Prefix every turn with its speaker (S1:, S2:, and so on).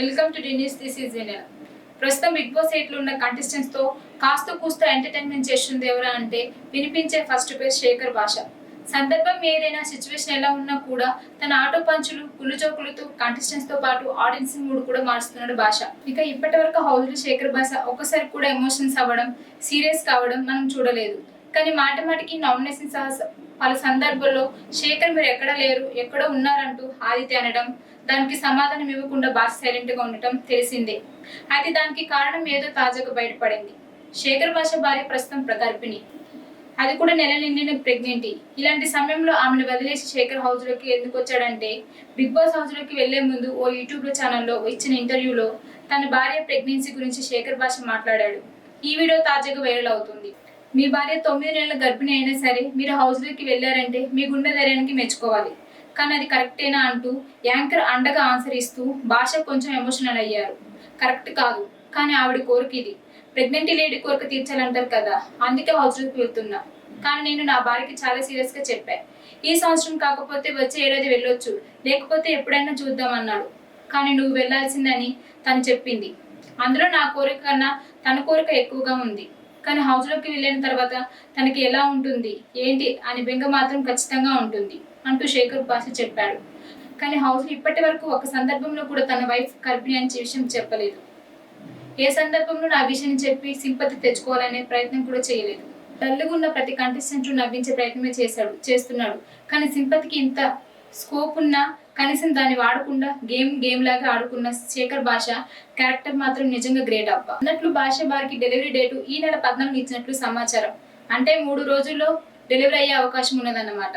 S1: Welcome to డినిస్ this is వినర్ ప్రస్తుతం big boss ఎయిట్లో ఉన్న కంటెస్టెంట్స్తో కాస్త కూస్త ఎంటర్టైన్మెంట్ చేస్తుంది ఎవరా అంటే వినిపించే ఫస్ట్ పేరు శేఖర్ భాష. సందర్భం ఏదైనా సిచ్యువేషన్ ఎలా ఉన్నా కూడా తన ఆటో పంచులు కుళ్ళు జోకులతో కంటెస్టెంట్స్తో పాటు ఆడియన్స్ మూడు కూడా మారుస్తున్నాడు భాష. ఇక ఇప్పటి వరకు హౌస్లో శేఖర్ భాష ఒక్కసారి కూడా ఎమోషన్స్ అవ్వడం సీరియస్ కావడం మనం చూడలేదు. కానీ మాట మాటికి నామినేషన్ సహా పలు సందర్భాల్లో శేఖర్ మీరు ఎక్కడ లేరు ఎక్కడో ఉన్నారంటూ ఆదిత్య అనడం దానికి సమాధానం ఇవ్వకుండా బాస్ సైలెంట్గా ఉండటం తెలిసిందే. అయితే దానికి కారణం ఏదో తాజాగా బయటపడింది. శేఖర్ భాష భార్య ప్రస్తుతం గర్భిణి అది కూడా నెల నిండిన ప్రెగ్నెంటీ ఇలాంటి సమయంలో ఆమెను వదిలేసి శేఖర్ హౌస్లోకి ఎందుకు వచ్చాడంటే బిగ్ బాస్ హౌస్లోకి వెళ్ళే ముందు ఓ యూట్యూబ్ ఛానల్లో ఇచ్చిన ఇంటర్వ్యూలో తన భార్య ప్రెగ్నెన్సీ గురించి శేఖర్ భాష మాట్లాడాడు. ఈ వీడియో తాజాగా వైరల్ అవుతుంది. మీ భార్య తొమ్మిది నెలల గర్భిణి అయినా సరే మీరు హౌస్లోకి వెళ్ళారంటే మీ గుండె ధైర్యానికి మెచ్చుకోవాలి. కానీ అది కరెక్టేనా అంటూ యాంకర్ అండగా ఆన్సర్ ఇస్తూ భాష కొంచెం ఎమోషనల్ అయ్యారు. కరెక్ట్ కాదు కానీ ఆవిడ కోరిక ఇది. ప్రెగ్నెంట్ లేడీ కోరిక తీర్చాలంటారు కదా అందుకే హౌస్లోకి వెళ్తున్నా. కానీ నేను నా భార్యకి చాలా సీరియస్గా చెప్పాను చెప్పా. ఈ సంవత్సరం కాకపోతే వచ్చే ఏడాది వెళ్ళొచ్చు లేకపోతే ఎప్పుడైనా చూద్దామన్నాడు కానీ నువ్వు వెళ్ళాల్సిందని తను చెప్పింది. అందులో నా కోరిక కన్నా తన కోరిక ఎక్కువగా ఉంది. కానీ హౌస్లోకి వెళ్ళిన తర్వాత తనకి ఎలా ఉంటుంది ఏంటి అని బెంగ మాత్రం ఖచ్చితంగా ఉంటుంది అంటూ శేఖర్ భాష చెప్పాడు. కానీ హౌస్ ఇప్పటి వరకు ఒక సందర్భంలో కూడా తన వైఫ్ గర్భిణి అని విషయం చెప్పలేదు. ఏ సందర్భంలో నా విషయం చెప్పి సింపతి తెచ్చుకోవాలనే ప్రయత్నం కూడా చేయలేదు. డల్లుగున్న ప్రతి కంటెస్టెంట్ నవ్వించే ప్రయత్నమే చేశాడు చేస్తున్నాడు. కానీ సింపతికి ఇంత స్కోప్ ఉన్నా కనీసం దాన్ని వాడకుండా గేమ్ గేమ్ లాగా ఆడుకున్న శేఖర్ భాష క్యారెక్టర్ మాత్రం నిజంగా గ్రేట్ అబ్బా. అన్నట్లు భాష బారికి డెలివరీ డేటు ఈ నెల పద్నాలుగు ఇచ్చినట్లు సమాచారం. అంటే మూడు రోజుల్లో డెలివరీ అయ్యే అవకాశం ఉన్నదన్నమాట.